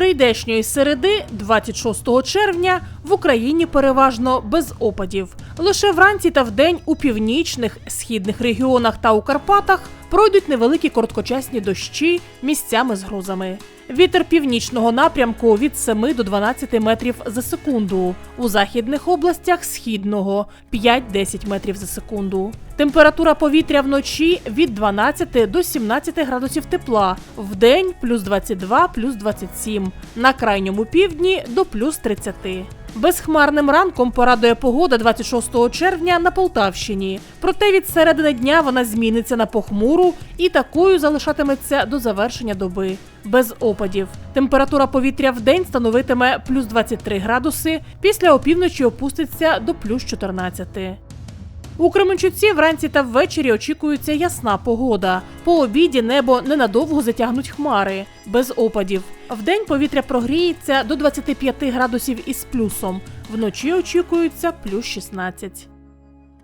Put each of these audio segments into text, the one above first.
прийдешньої середи, 26 червня, в Україні переважно без опадів. Лише вранці та вдень у північних, східних регіонах та у Карпатах пройдуть невеликі короткочасні дощі місцями з грозами. Вітер північного напрямку від 7 до 12 метрів за секунду. У західних областях східного 5-10 метрів за секунду. Температура повітря вночі від 12 до 17 градусів тепла, вдень плюс 22, плюс 27, на крайньому півдні до плюс 30. Безхмарним ранком порадує погода 26 червня на Полтавщині. Проте від середини дня вона зміниться на похмуру і такою залишатиметься до завершення доби. Без опадів. Температура повітря в день становитиме плюс 23 градуси, після опівночі опуститься до плюс 14. У Кременчуці вранці та ввечері очікується ясна погода. По обіді небо ненадовго затягнуть хмари, без опадів. Вдень повітря прогріється до 25 градусів із плюсом. Вночі очікується плюс 16.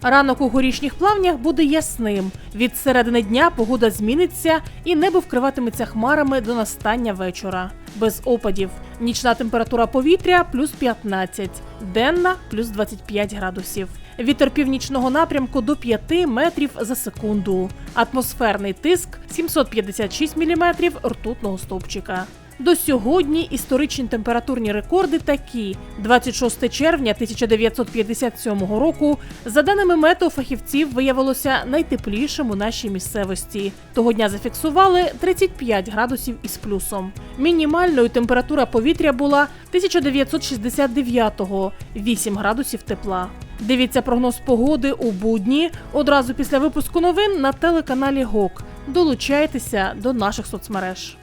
Ранок у горішніх плавнях буде ясним. Від середини дня погода зміниться і небо вкриватиметься хмарами до настання вечора. Без опадів. Нічна температура повітря плюс 15, денна плюс 25 градусів. Вітер північного напрямку до 5 метрів за секунду. Атмосферний тиск 756 міліметрів ртутного стовпчика. До сьогодні історичні температурні рекорди такі: 26 червня 1957 року, за даними метеофахівців, виявилося найтеплішим у нашій місцевості. Того дня зафіксували 35 градусів із плюсом. Мінімальною температура повітря була 1969-го – 8 градусів тепла. Дивіться прогноз погоди у будні одразу після випуску новин на телеканалі ГОК. Долучайтеся до наших соцмереж.